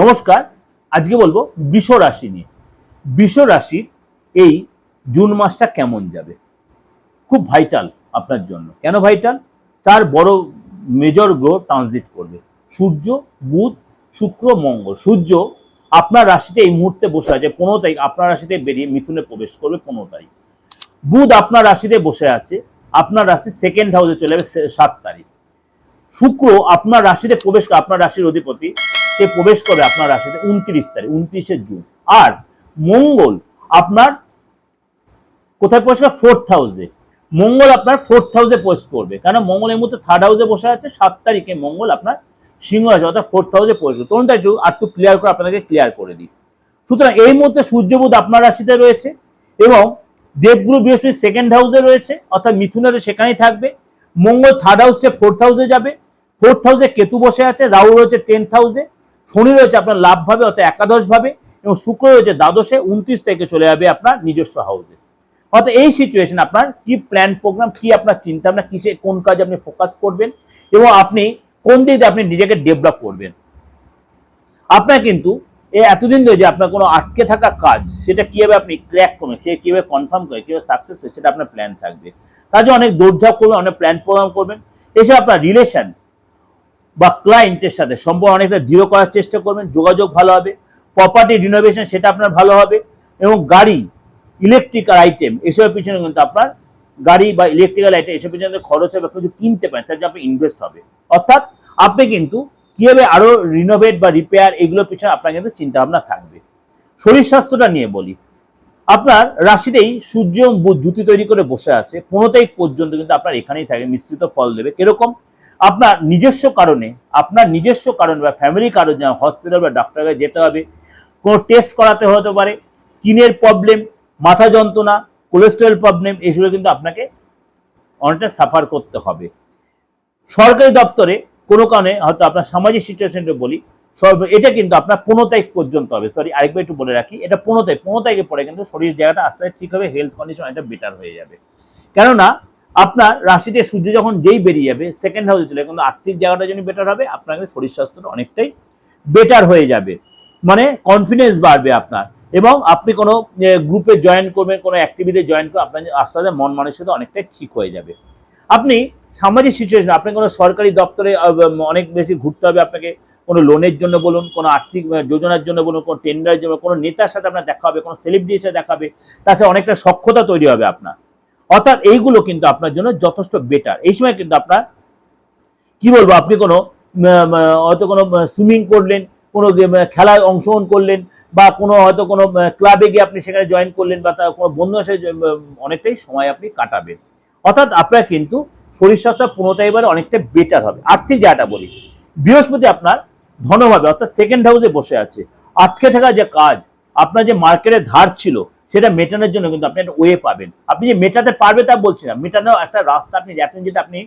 নমস্কার, আজকে বলব বৃষ রাশি নিয়ে। বৃষ রাশির এই জুন মাসটা কেমন যাবে? খুব ভাইটাল আপনার জন্য। কেন ভাইটাল চার বড় মেজর গ্রহ ট্রানজিট করবে। সূর্য, বুধ, শুক্র, মঙ্গল। সূর্য আপনার রাশিতে এই মুহূর্তে বসে আছে, পনেরো তারিখ আপনার রাশিতে বেরিয়ে মিথুনে প্রবেশ করবে পনেরো তারিখ। বুধ আপনার রাশিতে বসে আছে, আপনার রাশি সেকেন্ড হাউসে চলে যাবে সাত তারিখ। শুক্র আপনার রাশিতে প্রবেশ, আপনার রাশির অধিপতি সে প্রবেশ করবে আপনার রাশিতে উনত্রিশ তারিখ, উনত্রিশে জুন। আর মঙ্গল আপনার কোথায় প্রবেশ করে? ফোর্থ হাউসে মঙ্গল আপনার ফোর্থ হাউসে প্রবেশ করবে। কারণ মঙ্গল মুহূর্তে থার্ড হাউসে বসে আছে, সাত তারিখে মঙ্গল আপনার সিংহ রাশি অর্থাৎ ফোর্থ হাউসে প্রবেশ করবে। তখন একটু, আর একটু ক্লিয়ার করে আপনাকে ক্লিয়ার করে দিই। সুতরাং এই মুহূর্তে সূর্যবুধ আপনার রাশিতে রয়েছে এবং দেবগুরু বৃহস্পতি সেকেন্ড হাউসে রয়েছে, অর্থাৎ মিথুনের সেখানেই থাকবে। মঙ্গল থার্ড হাউসে ফোর্থ হাউসে যাবে। ফোর্থ হাউসে কেতু বসে আছে, রাহু রয়েছে টেন্থ হাউসে শনি রয়েছে আপনার লাভ ভাবে, অর্থাৎ একাদশ ভাবে, এবং শুক্র রয়েছে দ্বাদশে, উনত্রিশ থেকে চলে যাবে আপনার নিজস্ব হাউসে অর্থাৎ এই সিচুয়েশন আপনার কি প্ল্যান প্রোগ্রাম কি আপনার চিন্তা ভাবনা কিসে, কোন কাজে আপনি ফোকাস করবেন, এবং আপনি কোন দিকে আপনি নিজেকে ডেভেলপ করবেন। আপনার কিন্তু এই এতদিন ধরে যে আপনার কোনো আটকে থাকা কাজ, সেটা কীভাবে আপনি ক্র্যাক করবেন, সে কীভাবে কনফার্ম করে কীভাবে সাকসেস সেটা আপনার প্ল্যান থাকবে। জন্য অনেক দৌড়ঝাঁপ করবেন, অনেক প্ল্যান প্রোগ্রাম করবেন। এসে আপনার রিলেশন বা ক্লায়েন্টের সাথে সম্পর্ক অনেকটা দৃঢ় করার চেষ্টা করবেন, যোগাযোগ ভালো হবে প্রপার্টি রিনোভেশন সেটা আপনার ভালো হবে এবং গাড়ি ইলেকট্রিক্যাল আইটেম এসবের পিছনে কিন্তু আপনার গাড়ি বা ইলেকট্রিক্যাল আইটেম এসব পিছনে খরচ হবে কিছু কিনতে পারেন তার জন্য আপনি ইনভেস্ট হবে। অর্থাৎ আপনি কিন্তু কীভাবে আরও রিনোভেট বা রিপেয়ার এগুলোর পিছনে আপনার কিন্তু চিন্তা ভাবনা থাকবে। শরীর স্বাস্থ্যটা নিয়ে বলি। আপনার রাশিতেই সূর্য বুধ জুতি তৈরি করে বসে আছে, পনেরো তারিখ পর্যন্ত কিন্তু আপনার এখানেই থাকে, মিশ্রিত ফল দেবে। কীরকম? আপনার নিজস্ব কারণে, আপনার নিজস্ব কারণে বা ফ্যামিলি কারণে হসপিটাল বা ডাক্তারের কাছে যেতে হবে, কোনো টেস্ট করাতে হতে পারে স্কিনের প্রবলেম মাথা যন্ত্রণা কোলেস্টেরল প্রবলেম এসবে কিন্তু আপনাকে অনেকটা সাফার করতে হবে। সরকারি দপ্তরে কোনো কারণে হয়তো আপনার সামাজিক সিচুয়েশনটা বলি, সর্ব- এটা কিন্তু আপনার পনেরো তারিখ পর্যন্ত হবে। সরি আরেকবার একটু বলে রাখি, এটা পনেরো তারিখ, পনেরো তারিখে পরে কিন্তু শরীর জায়গাটা আস্তে আস্তে ঠিক হবে হেলথ কন্ডিশন অনেকটা বেটার হয়ে যাবে। কেননা আপনার রাশিতে সূর্য যখন যেই বেরিয়ে যাবে সেকেন্ড হাউসে চলে কিন্তু আর্থিক জায়গাটা যদি বেটার হবে, আপনার শরীর স্বাস্থ্যটা অনেকটাই বেটার হয়ে যাবে। মানে কনফিডেন্স বাড়বে আপনার। এবং আপনি কোনো গ্রুপে জয়েন করবেন, কোনো অ্যাক্টিভিটি জয়েন করবেন আপনার আস্তে আস্তে মন মানসিকতা অনেকটাই ঠিক হয়ে যাবে। আপনি সামাজিক সিচুয়েশন আপনি কোনো সরকারি দপ্তরে অনেক বেশি ঘুরতে হবে আপনাকে, কোনো লোনের জন্য বলুন, কোনো আর্থিক যোজনার জন্য বলুন, কোনো টেন্ডারের জন্য, কোনো নেতার সাথে আপনার দেখা হবে, কোনো সেলিব্রিটির সাথে দেখা হবে, তার সাথে অনেকটা সক্ষতা তৈরি হবে আপনার। অর্থাৎ এইগুলো কিন্তু আপনার জন্য যথেষ্ট বেটার এই সময় কিন্তু আপনার, কি বলব, আপনি কোনো হয়তো কোনো সুইমিং করলেন, কোনো খেলায় অংশগ্রহণ করলেন, বা কোনো, হয়তো কোনো ক্লাবে গিয়ে আপনি সেখানে জয়েন করলেন, বা তার কোনো বন্ধু সাথে অনেকটাই সময় আপনি কাটাবেন। অর্থাৎ আপনার কিন্তু শরীর স্বাস্থ্য পূর্ণতা এবারে অনেকটা বেটার হবে। আর্থিক জায়গাটা বলি। বৃহস্পতি আপনার ধনভাবে, অর্থাৎ সেকেন্ড হাউসে বসে আছে। আটকে থাকা যে কাজ, আপনার যে মার্কেটে ধার ছিল সেটা মেটানোর জন্য কিন্তু আপনি একটা ওয়ে পাবেন। আপনি যে মেটাতে পারবে তা বলছি না। মেটানোর একটা রাস্তা আপনি দেখেন যেটা আপনি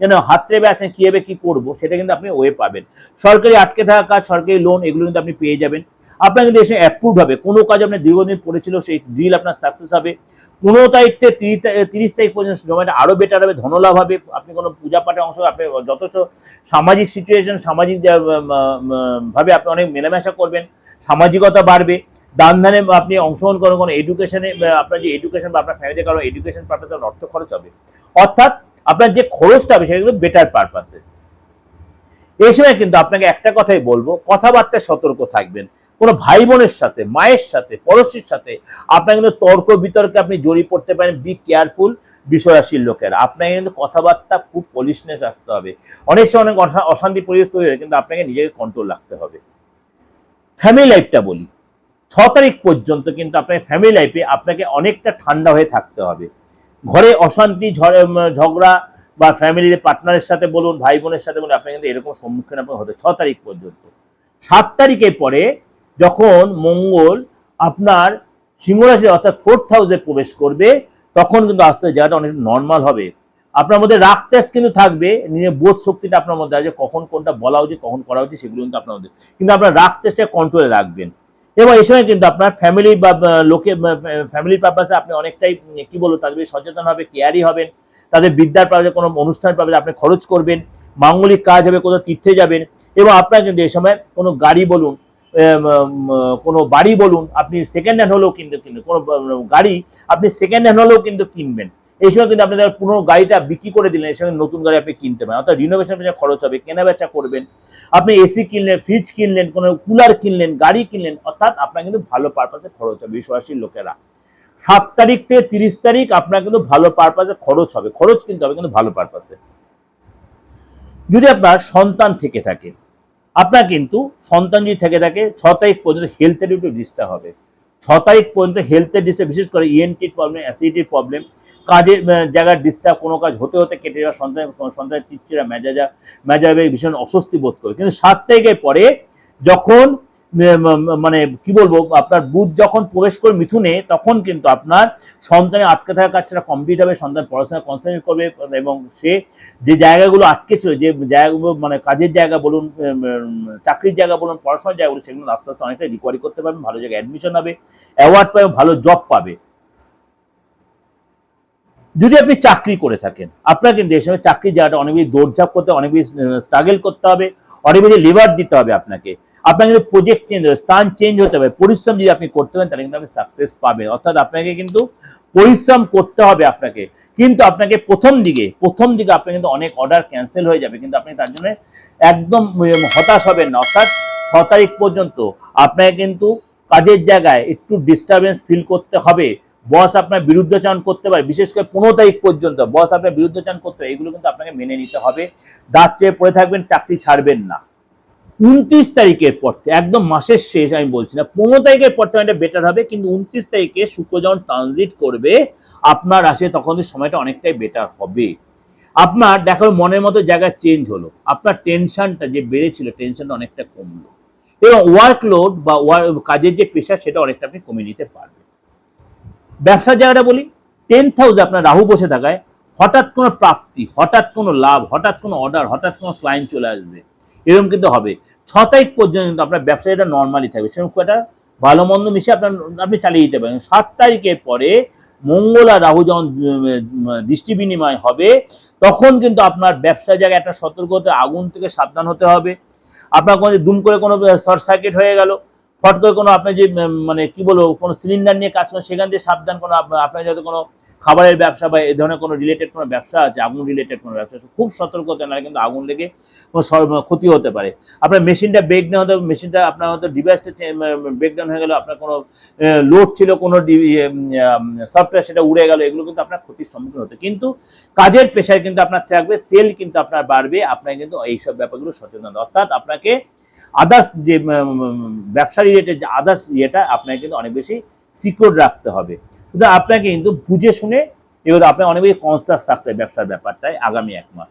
যেন হাত রেবে আছেন হবে, কি করব, সেটা কিন্তু আপনি ওয়ে পাবেন। সরকারি আটকে থাকা কাজ, সরকারি লোন এগুলো কিন্তু আপনি পেয়ে যাবেন। আপনার কিন্তু এসে অ্যাপ্রুভ হবে। কোনো কাজ আপনার দীর্ঘদিন পড়েছিল, সেই ডিল আপনার সাকসেস হবে। পনেরো তারিখ থেকে তিরিশ তারিখ- পর্যন্ত সময়টা আরও বেটার হবে, ধনলাভ হবে। আপনি কোনো পূজা পাঠে অংশ, আপনি যথেষ্ট সামাজিক সিচুয়েশন সামাজিক ভাবে আপনি অনেক মেলামেশা করবেন, সামাজিকতা বাড়বে। দান ধানে আপনি অংশগ্রহণ করেন, কোনো এডুকেশনে আপনার যে এডুকেশন বা আপনার ফ্যামিলি কারও এডুকেশন পারপাসে অর্থ খরচ হবে। অর্থাৎ আপনার যে খরচটা হবে, সেটা কিন্তু বেটার পারপাসে এই সময় কিন্তু আপনাকে একটা কথাই বলব, কথাবার্তায় সতর্ক থাকবেন। কোনো ভাই বোনের সাথে, মায়ের সাথে, পড়োশির সাথে আপনার কিন্তু তর্ক বিতর্কে আপনি জড়িয়ে পড়তে পারেন। বি কেয়ারফুল বিষয়রাশির লোকেরা। আপনাকে কিন্তু কথাবার্তা খুব পলিশনেস আসতে হবে। অনেক সময় অনেক অশান্তি পরিবেশ তৈরি কিন্তু আপনাকে নিজেকে কন্ট্রোল রাখতে হবে। ফ্যামিলি লাইফটা বলি। ছ তারিখ পর্যন্ত কিন্তু আপনার ফ্যামিলি লাইফে আপনাকে অনেকটা ঠান্ডা হয়ে থাকতে হবে। ঘরে অশান্তি ঝগড়া বা ফ্যামিলির পার্টনারের সাথে বলুন ভাই বোনের সাথে বলুন আপনি কিন্তু এরকম সম্মুখীন আপনার হতে ছ তারিখ পর্যন্ত। সাত তারিখের পরে যখন মঙ্গল আপনার সিংহরাশি অর্থাৎ ফোর্থ হাউসে প্রবেশ করবে, তখন কিন্তু আস্তে আস্তে জায়গাটা অনেক নর্মাল হবে। আপনার মধ্যে রাগ টেস্ট কিন্তু থাকবে নিজের বোধ শক্তিটা আপনার মধ্যে আছে, কখন কোনটা বলা উচিত, কখন করা উচিত, সেগুলো কিন্তু আপনার মধ্যে। কিন্তু আপনার রাগ টেস্টে কন্ট্রোলে রাখবেন। এবং এই সময় কিন্তু আপনার ফ্যামিলি বা লোকে ফ্যামিলির পারপাসে আপনি অনেকটাই কি বলব, তাদের সচেতন হবে কেয়ারি হবেন। তাদের বিদ্যার পাবে কোনো অনুষ্ঠান পাবে আপনি খরচ করবেন। মাঙ্গলিক কাজ হবে, কোথাও তীর্থে যাবেন। এবং আপনার কিন্তু এই সময় কোনো গাড়ি বলুন কোনো বাড়ি বলুন, আপনি সেকেন্ড হ্যান্ড হলেও কিনতে কিনবেন। কোনো গাড়ি আপনি সেকেন্ড হ্যান্ড হলেও কিন্তু কিনবেন। এই সময় কিন্তু আপনি পুরো গাড়িটা বিক্রি করে দিলেন, এই সময় নতুন গাড়ি আপনি কিনতে পারেন। অর্থাৎ রিনোভেশন পেছনে খরচ হবে, কেনা বেচা করবেন। আপনি এসি কিনলেন ফ্রিজ কিনলেন, কোনো কুলার কিনলেন, গাড়ি কিনলেন, অর্থাৎ আপনার কিন্তু ভালো পারপাসে খরচ হবে বিশ্ববাসীর লোকেরা। সাত তারিখ থেকে তিরিশ তারিখ আপনার কিন্তু ভালো পারপাসে খরচ হবে। খরচ কিন্তু হবে কিন্তু ভালো পারপাসে যদি আপনার সন্তান থেকে থাকে আপনার কিন্তু সন্তান যদি থেকে থাকে, ছ তারিখ পর্যন্ত হেলথের একটু ডিস্টার্ব হবে। ছ তারিখ পর্যন্ত হেলথের ডিস্টার্ব বিশেষ করে ইএনটির প্রবলেম অ্যাসিডিটির প্রবলেম কাজের জায়গার ডিস্টার্ব কোনো কাজ হতে হতে কেটে যাওয়া সন্তান সন্তানের চিচ্চিরা মেজাজা মেজাবে ভীষণ অস্বস্তি বোধ করে। কিন্তু সাত তারিখের পরে যখন মানে কি বলব, আপনার বুধ যখন প্রবেশ করে মিথুনে, তখন কিন্তু আপনার সন্তানের আটকে থাকা কাজটা কমপ্লিট হবে, সন্তান পড়াশোনা কনসেন্ট্রেট করবে এবং সে যে জায়গাগুলো আটকে ছিল, যে জায়গাগুলো মানে কাজের জায়গা বলুন চাকরির জায়গা বলুন, পড়াশোনার জায়গা বলুন, সেগুলো আস্তে আস্তে অনেকটা রিকভারি করতে পারবেন ভালো জায়গায় অ্যাডমিশন হবে অ্যাওয়ার্ড পাবে, ভালো জব পাবে। যদি আপনি চাকরি করে থাকেন, আপনার কিন্তু এই সময় চাকরির জায়গাটা অনেক বেশি দৌড়ঝাঁপ করতে অনেক বেশি স্ট্রাগল করতে হবে, অনেক বেশি লেবার দিতে হবে আপনাকে। আপনার যদি প্রজেক্ট চেঞ্জ হবে স্থান চেঞ্জ হতে হবে পরিশ্রম যদি আপনি করতে পারেন, তাহলে কিন্তু আপনি সাকসেস পাবেন। অর্থাৎ আপনাকে কিন্তু পরিশ্রম করতে হবে আপনাকে। কিন্তু আপনাকে প্রথম দিকে প্রথম দিকে আপনার কিন্তু অনেক অর্ডার ক্যান্সেল হয়ে যাবে, কিন্তু আপনি তার জন্য একদম হতাশ হবেন না। অর্থাৎ ছ তারিখ পর্যন্ত আপনাকে কিন্তু কাজের জায়গায় একটু ডিস্টারবেন্স ফিল করতে হবে। বস আপনার বিরুদ্ধাচরণ করতে পারে, বিশেষ করে পনেরো তারিখ পর্যন্ত বস আপনার বিরুদ্ধাচরণ করতে পারে, এগুলো কিন্তু আপনাকে মেনে নিতে হবে। দাঁত চেয়ে পড়ে থাকবেন, চাকরি ছাড়বেন না। উনত্রিশ তারিখের পর একদম মাসের শেষ, আমি বলছি না, পনেরো তারিখের পর থেকে এটা বেটার হবে, কিন্তু উনত্রিশ তারিখে শুক্র যখন ট্রানজিট করবে, আপনার আসে তখন সময়টা অনেকটাই বেটার হবে। আপনার, দেখো, মনের মতো জায়গা চেঞ্জ হলো, আপনার টেনশনটা যে বেড়েছিল টেনশনটা অনেকটা কমলো, এবং ওয়ার্কলোড বা কাজের যে প্রেশার সেটা অনেকটা আপনি কমিয়ে নিতে পারবেন। ব্যবসার জায়গাটা বলি টেন্থ হাউসে আপনার রাহু বসে থাকায়, হঠাৎ কোনো প্রাপ্তি, হঠাৎ কোনো লাভ, হঠাৎ কোনো অর্ডার হঠাৎ কোনো ক্লায়েন্ট চলে আসবে, এরকম কিন্তু হবে। ছ তারিখ পর্যন্ত আপনার ব্যবসাটা নর্মালি থাকবে। সেরকম খুব একটা ভালো মন্দ মিশে আপনার, আপনি চালিয়ে দিতে পারেন। সাত তারিখের পরে মঙ্গল আর রাহু যখন দৃষ্টি বিনিময় হবে, তখন কিন্তু আপনার ব্যবসা জায়গায় একটা সতর্কতা, আগুন থেকে সাবধান হতে হবে। আপনার কোনো দুম করে কোনো শর্ট সার্কিট হয়ে গেল, ফট করে কোনো আপনি যে মানে কি বলব, কোনো সিলিন্ডার নিয়ে কাজ করেন সেখান থেকে সাবধান কোনো আপনার যাতে কোনো খাবারের ব্যবসা বা এই ধরনের কোনো রিলেটেড কোনো ব্যবসা আছে আগুন রিলেটেড কোনো ব্যবসা আছে, খুব সতর্ক হতে না কিন্তু আগুন লেগে কোনো ক্ষতি হতে পারে আপনার মেশিনটা ব্রেকডাউন হতে মেশিনটা আপনার হয়তো ডিভাইসটা ব্রেকডাউন হয়ে গেল আপনার কোনো লোড ছিল কোনো সফটওয়্যার সেটা উড়ে গেল এগুলো কিন্তু আপনার ক্ষতির সম্মুখীন হতে কিন্তু কাজের পেশায় কিন্তু আপনার থাকবে সেল কিন্তু আপনার বাড়বে আপনার কিন্তু এইসব ব্যাপারগুলো সচেতন। অর্থাৎ আপনাকে আদার্স যে ব্যবসা রিলেটেড যে আদার্স ইয়েটা আপনাকে কিন্তু অনেক বেশি সিকিউর রাখতে হবে। কিন্তু আপনাকে কিন্তু বুঝে শুনে এবার আপনার অনেক বেশি কনসাস থাকতে হবে ব্যবসার ব্যাপারটায় আগামী এক মাস।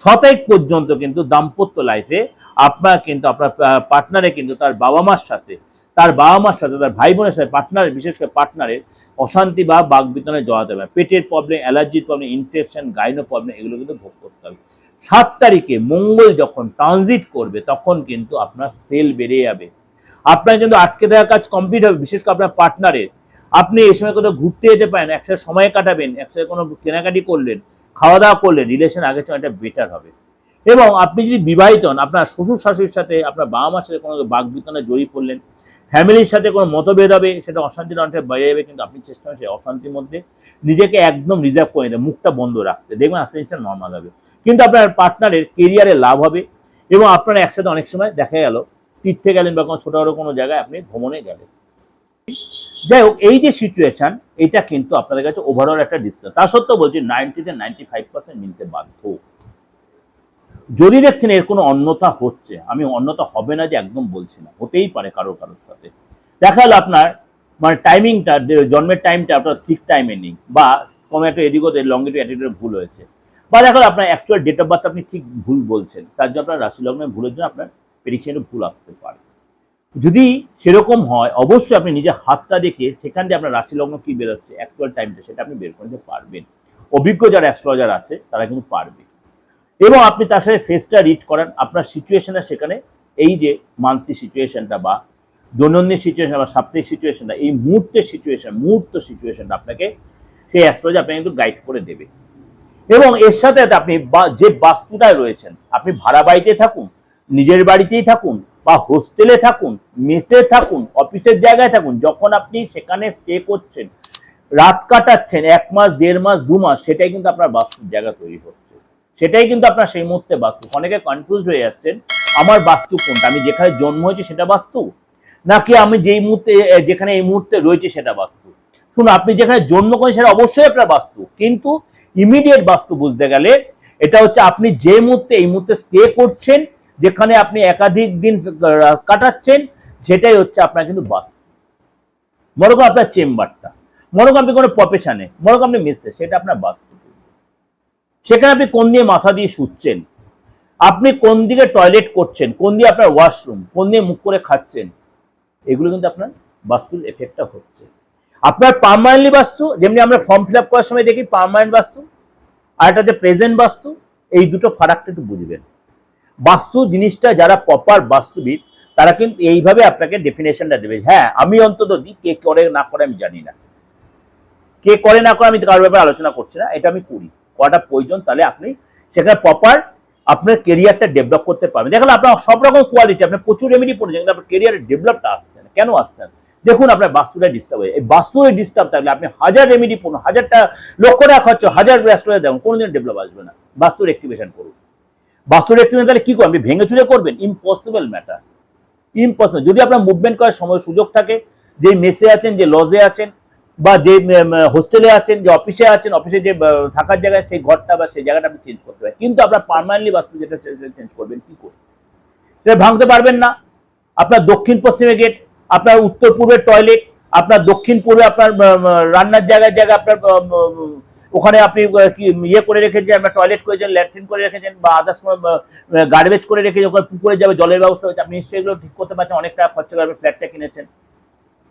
ছ তারিখ পর্যন্ত কিন্তু দাম্পত্য লাইফে আপনার কিন্তু আপনার পার্টনারে কিন্তু তার বাবা মার সাথে, তার বাবা মার সাথে, তার ভাই বোনের সাথে পার্টনারের বিশেষ করে পার্টনারের অশান্তি বা বাগবিতনে জড়াতে হবে। পেটের প্রবলেম অ্যালার্জির প্রবলেম ইনফেকশন গাইনো প্রবলেম এগুলো কিন্তু ভোগ করতে হবে। সাত তারিখে মঙ্গল যখন ট্রানজিট করবে, তখন কিন্তু আপনার সেল বেড়ে যাবে। আপনার কিন্তু আটকে থাকা কাজ কমপ্লিট হবে, বিশেষ করে আপনার পার্টনারের আপনি এই সময় কোথাও ঘুরতে যেতে পারেন, একসাথে সময় কাটাবেন, একসাথে কোনো কেনাকাটি করলেন, খাওয়া দাওয়া করলেন রিলেশন আগের চেয়ে এটা বেটার হবে। এবং আপনি যদি বিবাহিত হন, আপনার শ্বশুর শাশুড়ির সাথে, আপনার বাবা মার সাথে কোনো বাগবিতনে জড়িয়ে পড়লেন ফ্যামিলির সাথে কোনো মতভেদ হবে, সেটা অশান্তির অনেকটা বেড়ে যাবে, কিন্তু আপনি চেষ্টা করেন সেই অশান্তির মধ্যে নিজেকে একদম রিজার্ভ করে নিতে, মুখটা বন্ধ রাখতে। দেখবেন আস্তে আস্তে নর্মাল হবে। কিন্তু আপনার পার্টনারের কেরিয়ারে লাভ হবে, এবং আপনারা একসাথে অনেক সময় দেখা গেল তীর্থে গেলেন বা কোনো ছোটো কোনো জায়গায় আপনি ভ্রমণে গেলেন। যাই হোক, এই যে সিচুয়েশন এটা কিন্তু আপনাদের কাছে ওভারঅল একটা ডিসকাস তা সত্ত্বেও বলছি নাইনটিতে নাইনটি ফাইভ পার্সেন্ট মিলতে বাধ্য। যদি দেখছেন এর কোনো অন্যতা হচ্ছে, আমি অন্যতা হবে না যে একদম বলছি না, হতেই পারে কারোর কারোর সাথে। দেখা গেলো আপনার মানে টাইমিংটা জন্মের টাইমটা আপনার ঠিক টাইমে নেই, বা কোনো একটা এদিক ওদের লঙ্গিটি অ্যাটিটিউড ভুল হয়েছে। বা দেখা গেলো আপনার অ্যাকচুয়াল ডেট অফ বার্থ আপনি ঠিক ভুল বলছেন, তার জন্য আপনার রাশি লগ্নের ভুলের জন্য আপনার প্রেডিকশনে ভুল আসতে পারে। যদি সেরকম হয়, অবশ্যই আপনি নিজের হাতটা দেখে সেখান দিয়ে আপনার রাশি লগ্ন কি বেরোচ্ছে অ্যাকচুয়াল টাইমটা সেটা আপনি বের করে নিতে পারবেন। অভিজ্ঞ যারা অ্যাস্ট্রোলজার আছে, তারা কিন্তু পারবে। এবং আপনি তার সাথে ফেসটা রিড করান, আপনার সিচুয়েশনে সেখানে, এই যে মান্থলি সিচুয়েশনটা বা দৈনন্দিন সিচুয়েশন বা সাপ্তাহিক সিচুয়েশনটা এই মুহূর্তের সিচুয়েশন মুহূর্ত সিচুয়েশনটা আপনাকে সেই অ্যাস্ট্রোলজি আপনাকে কিন্তু গাইড করে দেবে। এবং এর সাথে আপনি যে বাস্তুটায় রয়েছেন, আপনি ভাড়া বাড়িতে থাকুন নিজের বাড়িতেই থাকুন বা হোস্টেলে থাকুন মেসে থাকুন অফিসের জায়গায় থাকুন, যখন আপনি সেখানে স্টে করছেন, রাত কাটাচ্ছেন, এক মাস, দেড় মাস, দু মাস, সেটাই কিন্তু আপনার বাস্তুর জায়গা তৈরি হচ্ছে। সেটাই কিন্তু আপনার সেই মুহূর্তে বাস্তু অনেকে কনফিউজ হয়ে যাচ্ছেন, আমার বাস্তু কোনটা? আমি যেখানে জন্ম হয়েছে সেটা বাস্তু নাকি আমি যেই মুহূর্তে যেখানে এই মুহূর্তে রয়েছে সেটা বাস্তু শুনুন, আপনি যেখানে জন্ম করেন সেটা অবশ্যই আপনার বাস্তু কিন্তু ইমিডিয়েট বাস্তু বুঝতে গেলে, এটা হচ্ছে আপনি যে মুহূর্তে, এই মুহূর্তে স্টে করছেন যেখানে আপনি একাধিক দিন কাটাচ্ছেন, সেটাই হচ্ছে আপনার কিন্তু বাস্তু মনে করুন আপনার চেম্বারটা। মনে করুন আপনি কোনো প্রফেশনে মনে করুন আপনি মিসছে সেটা আপনার বাস্তু সেখানে আপনি কোন দিয়ে মাথা দিয়ে শুচ্ছেন? আপনি কোন দিকে টয়লেট করছেন? কোন দিয়ে আপনার ওয়াশরুম কোন দিয়ে মুখ করে খাচ্ছেন? এগুলো কিন্তু আপনার বাস্তুর এফেক্টটা হচ্ছে। আপনার পার্মানেন্টলি বাস্তু, যেমনি আমরা ফর্ম ফিল করার সময় দেখি পার্মানেন্ট বাস্তু, আর একটা যে প্রেজেন্ট বাস্তু, এই দুটো ফারাকটা একটু বুঝবেন। বাস্তু জিনিসটা যারা প্রপার বাস্তুবিদ, তারা কিন্তু এইভাবে আপনাকে ডেফিনেশনটা দেবে। হ্যাঁ আমি অন্তত দিই কে করে না করে আমি জানি না। কে করে না করে আমি কারোর ব্যাপারে আলোচনা করছি না, এটা আমি করি। কটা প্রয়োজন, তাহলে আপনি সেখানে প্রপার আপনার কেরিয়ারটা ডেভেলপ করতে পারবেন। দেখেন, আপনার সব রকম কোয়ালিটি আপনার প্রচুর রেমেডি পড়েছেন কিন্তু আপনার কেরিয়ারের ডেভেলপটা আসছে না। কেন আসছে না? দেখুন, আপনার বাস্তুটা ডিস্টার্ব হয়ে এই বাস্তুর ডিস্টার্ব থাকলে আপনি হাজার রেমেডি পড়ুন, হাজারটা লক্ষ টাকা খরচ হাজার রেস্টোরে দেখুন কোনোদিন ডেভেলপ আসবে না। বাস্তুর অ্যাক্টিভেশন করুন। বাস্তুর অ্যাক্টিভেশন তাহলে কি করবেন? ভেঙে চুরে করবেন? ইম্পসিবল ম্যাটার ইম্পসিবল যদি আপনার মুভমেন্ট করার সময় সুযোগ থাকে, যে মেসে আছেন, যে লজে আছেন, বা যে হোস্টেলে আছেন, যে অফিসে আছেন অফিসে যে থাকার জায়গায় সেই ঘরটা বা সেই জায়গাটা আপনি চেঞ্জ করতে পারেন। কিন্তু আপনার পার্মানেন্টলি বাস্তু যেটা চেঞ্জ করবেন, কি করবেন? সেটা ভাঙতে পারবেন না। আপনার দক্ষিণ পশ্চিমে গেট আপনার উত্তর পূর্বের টয়লেট আপনার দক্ষিণ পূর্বে আপনার রান্নার জায়গায় জায়গায় আপনার ওখানে আপনি কি ইয়ে করে রেখেছেন, আপনার টয়লেট করেছেন, ল্যাট্রিন করে রেখেছেন বা আদার্স গার্বেজ করে রেখেছেন, ওখানে পুকুরে যাবে, জলের ব্যবস্থা হচ্ছে আপনি নিশ্চয়ই এগুলো ঠিক করতে পারছেন অনেক টাকা খরচা করবে ফ্ল্যাটটা কিনেছেন।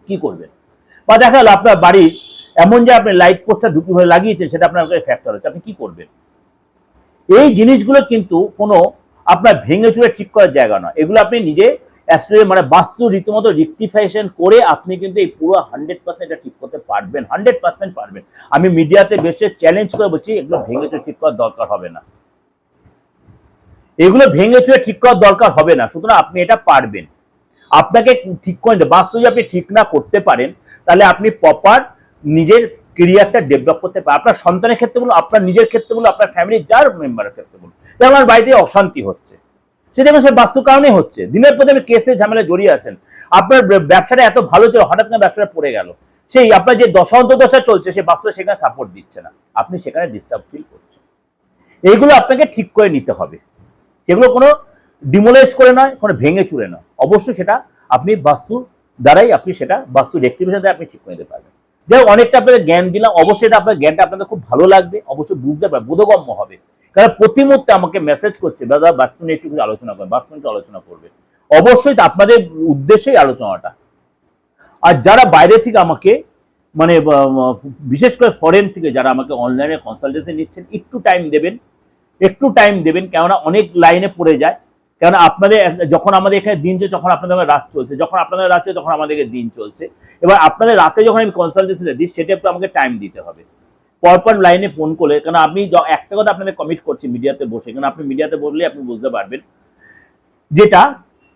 কি করবেন? বা দেখা গেল আপনার বাড়ি এমন যে আপনি লাইট পোস্টটা ঢুকি হয়ে লাগিয়েছেন, সেটা আপনার কাছে ফ্যাক্টর হচ্ছে আপনি কি করবেন? এই জিনিসগুলো কিন্তু কোনো আপনার ভেঙে চুরে ঠিক করার জায়গা নয়, এগুলো আপনি নিজে অ্যাস্ট্রোলজি মানে বাস্তু রীতিমতো রিক্টিফিকেশন করে আপনি কিন্তু এই পুরো হান্ড্রেড পার্সেন্ট ঠিক করতে পারবেন হান্ড্রেড পার্সেন্ট পারবেন। আমি মিডিয়াতে বেশি চ্যালেঞ্জ করে বলছি, এগুলো ভেঙে চুরে ঠিক করার দরকার হবে না। এগুলো ভেঙে চুরে ঠিক করার দরকার হবে না, সুতরাং আপনি এটা পারবেন। আপনাকে ঠিক করে বাস্তু যদি আপনি ঠিক না করতে পারেন, তাহলে আপনি প্রপার নিজের কেরিয়ারটা ডেভেলপ করতে পারেন আপনার সন্তানের ক্ষেত্রে বলুন, আপনার নিজের ক্ষেত্রে বলুন, আপনার ফ্যামিলির যার মেম্বারের ক্ষেত্রে বলুন যেমন আমার বাড়িতে অশান্তি হচ্ছে। সেটা সে বাস্তু কারণে হচ্ছে। দিনের পর দিন কেসে ঝামেলা জড়িয়ে আছেন। আপনার ব্যবসাটা এত ভালো ছিল, হঠাৎ করে ব্যবসাটা পড়ে গেল। সেই আপনার যে দশা চলছে, সে বাস্তু সেখানে সাপোর্ট দিচ্ছে না। আপনি সেখানে ডিস্টার্ব ফিল করছেন। এইগুলো আপনাকে ঠিক করে নিতে হবে। সেগুলো কোনো ডিমোলাইজ করে নয়, কোনো ভেঙে চুরে নয়। অবশ্যই সেটা আপনি বাস্তু দ্বারাই আপনি সেটা বাস্তু রেক্টিভেশন দ্বারা আপনি ঠিক করে নিতে পারবেন। যাই অনেকটা আপনাদের জ্ঞান দিলাম। অবশ্যই এটা আপনার জ্ঞানটা আপনাদের খুব ভালো লাগবে। অবশ্যই বুঝতে পারবেন, বোধগম্য হবে। কারণ প্রতি মুহূর্তে আমাকে মেসেজ করছে, দাদা, বাস্তু নিয়ে একটু আলোচনা করবেন বাস্তু নিয়ে আলোচনা করবে। অবশ্যই আপনাদের উদ্দেশ্যেই আলোচনাটা। আর যারা বাইরে থেকে আমাকে মানে বিশেষ করে ফরেন থেকে যারা আমাকে অনলাইনে কনসালটেশন নিচ্ছেন, একটু টাইম দেবেন, একটু টাইম দেবেন, কেননা অনেক লাইনে পড়ে যায়। কেননা আপনাদের যখন আমাদের এখানে দিন চলছে তখন আপনাদের রাত চলছে, যখন আপনাদের রাত চলছে, তখন আমাদেরকে দিন চলছে। এবার আপনাদের রাতে যখন আমি কনসালটেন্সিটা দিই, সেটা একটু আমাকে টাইম দিতে হবে। পরপর লাইনে ফোন করলে কারণ আপনি একটা কথা আপনাদের কমিট করছি মিডিয়াতে বসে কারণ আপনি মিডিয়াতে বললে আপনি বুঝতে পারবেন। যেটা,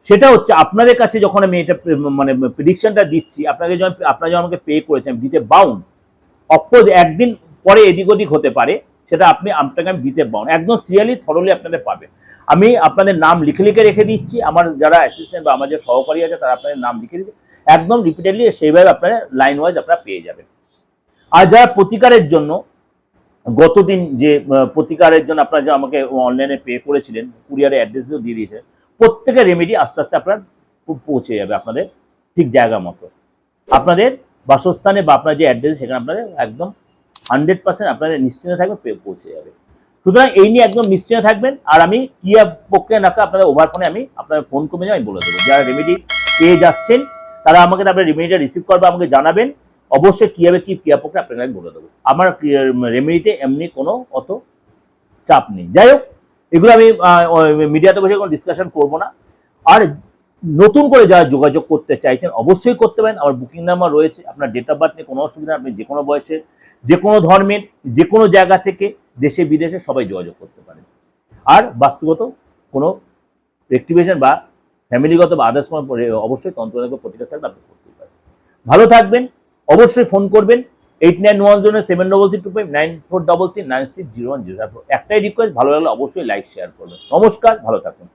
সেটা হচ্ছে আপনাদের কাছে যখন আমি এটা মানে প্রিডিকশনটা দিচ্ছি, আপনাকে যখন, আপনারা যখন আমাকে পে করেছেন, দিতে বাউন্ড অপোজ একদিন পরে এদিক ওদিক হতে পারে, সেটা আপনি, আপনাকে আমি দিতে বাউন্ড একদম সিরিয়ালি থরলি আপনাদের পাবেন। আমি আপনাদের নাম লিখে লিখে রেখে দিচ্ছি, আমার যারা অ্যাসিস্ট্যান্ট বা আমার যে সহকারী আছে, তারা আপনাদের নাম লিখে দিচ্ছে একদম রিপিটেডলি সেইভাবে আপনারা লাইন ওয়াইজ আপনারা পেয়ে যাবেন। আর যারা প্রতিকারের জন্য, গতদিন যে প্রতিকারের জন্য আপনারা যে আমাকে অনলাইনে পে করেছিলেন কুরিয়ারের অ্যাড্রেসও দিয়ে দিয়েছে প্রত্যেকের রেমেডি আস্তে আস্তে আপনার পৌঁছে যাবে আপনাদের ঠিক জায়গা মতো। আপনাদের বাসস্থানে বা আপনার যে অ্যাড্রেস সেখানে আপনাদের একদম হান্ড্রেড পার্সেন্ট আপনাদের নিশ্চিন্তে থাকবে পৌঁছে যাবে। সুতরাং এই নিয়ে একদম নিশ্চিন্তে থাকবেন, আর আমি কিয়া প্রক্রিয়া নাকা আপনাদের ওভার ফোনে আমি আপনাদের ফোন কমে যাই আমি বলে দেবো। যারা রেমেডি পেয়ে যাচ্ছেন, তারা আমাকে আপনার রেমেডিটা রিসিভ করবে, আমাকে জানাবেন। অবশ্যই কীভাবে কী ক্রিয়া প্রক্রিয়া আপনাকে আমি বলে দেবো। আমার রেমেডিতে এমনি কোনো অত চাপ নেই। যাই হোক, এগুলো আমি মিডিয়াতে বসে কোনো ডিসকাশন করব না। আর নতুন করে যারা যোগাযোগ করতে চাইছেন, অবশ্যই করতে পারেন। আমার বুকিং নাম্বার রয়েছে, আপনার ডেট অফ বার্থ নিয়ে কোনো অসুবিধা আপনি যে কোনো বয়সে, যে কোনো ধর্মের যে কোনো জায়গা থেকে দেশে, বিদেশে সবাই যোগাযোগ করতে পারেন। আর বাস্তুগত কোনো রেক্টিভেশন বা ফ্যামিলিগত বা আদার্স অবশ্যই তন্ত্রনাগর প্রতিকার থাকলে আপনি করতেই পারেন। ভালো থাকবেন। অবশ্যই ফোন করবেন eight nine one zero seven double three two five nine four double three nine six zero one zero একটাই রিকোয়েস্ট ভালো লাগলে অবশ্যই লাইক শেয়ার করবেন। নমস্কার, ভালো থাকুন।